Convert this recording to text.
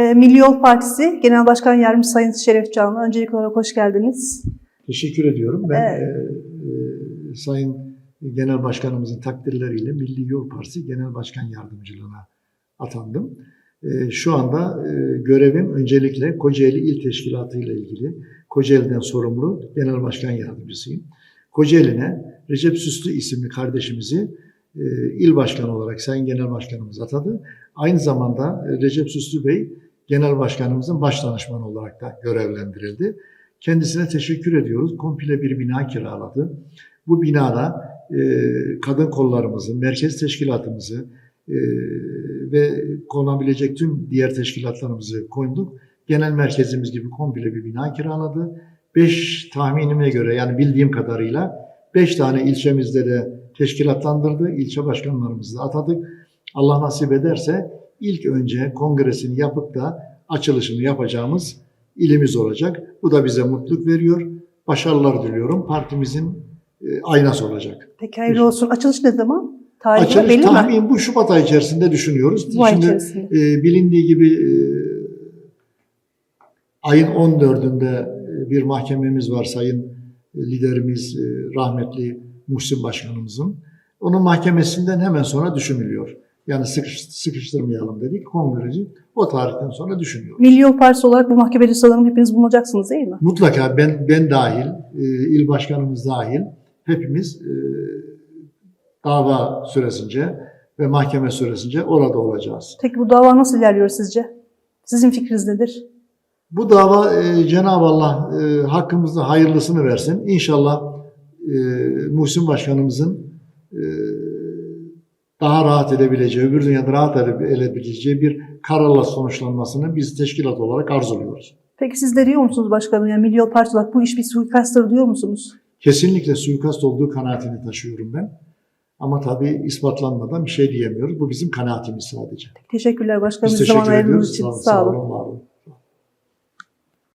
Ee, Milli Yol Partisi Genel Başkan Yardımcısı Sayın Şeref Canlı. Öncelikli olarak hoş geldiniz. Teşekkür ediyorum. Ben Evet. e, e, Sayın Genel Başkanımızın takdirleriyle Milli Yol Partisi Genel Başkan Yardımcılığına atandım. E, şu anda e, görevim öncelikle Kocaeli İl Teşkilatı ile ilgili. Kocaeli'den sorumlu Genel Başkan Yardımcısıyım. Kocaeli'ne Recep Süslü isimli kardeşimizi e, il başkanı olarak Sayın Genel Başkanımız atadı. Aynı zamanda e, Recep Süslü Bey Genel Başkanımızın baş danışmanı olarak da görevlendirildi. Kendisine teşekkür ediyoruz. Komple bir bina kiraladı. Bu binada e, kadın kollarımızı, merkez teşkilatımızı e, ve konabilecek tüm diğer teşkilatlarımızı koyduk. Genel merkezimiz gibi komple bir bina kiraladı. Beş tahminime göre yani bildiğim kadarıyla beş tane ilçemizde de teşkilatlandırdı. İlçe başkanlarımızı da atadık. Allah nasip ederse ilk önce kongresini yapıp da açılışını yapacağımız ilimiz olacak. Bu da bize mutluluk veriyor. Başarılar diliyorum. Partimizin e, aynası olacak. Peki hayırlı olsun. Açılış ne zaman? Tarihi Açılış belli mi? tahmin bu Şubat ayı içerisinde düşünüyoruz. Bu ay Şimdi içerisinde. e, bilindiği gibi e, ayın 14'ünde e, bir mahkememiz var sayın liderimiz e, rahmetli Muhsin Başkanımızın. Onun mahkemesinden hemen sonra düşünülüyor. Yani sıkış, sıkıştırmayalım dedik. Kongresi o tarihten sonra düşünüyor. Milli Yol Partisi olarak bu mahkemede sanırım hepiniz bulunacaksınız değil mi? Mutlaka ben ben dahil, e, il başkanımız dahil hepimiz e, dava süresince ve mahkeme süresince orada olacağız. Peki bu dava nasıl ilerliyor sizce? Sizin fikriniz nedir? Bu dava e, Cenab-ı Allah e, hakkımızda hayırlısını versin. İnşallah e, Muhsin Başkanımızın e, daha rahat edebileceği, öbür dünyada rahat ede- edebileceği bir kararla sonuçlanmasını biz teşkilat olarak arzuluyoruz. Peki siz de diyor musunuz başkanım? Yani Milli Yol Partisi olarak bu iş bir suikasttır diyor musunuz? Kesinlikle suikast olduğu kanaatini taşıyorum ben. Ama tabii ispatlanmadan bir şey diyemiyoruz. Bu bizim kanaatimiz sadece. Teşekkürler başkanım. Biz teşekkür ediyoruz. için. Sağ, Sağ olun. olun, var olun.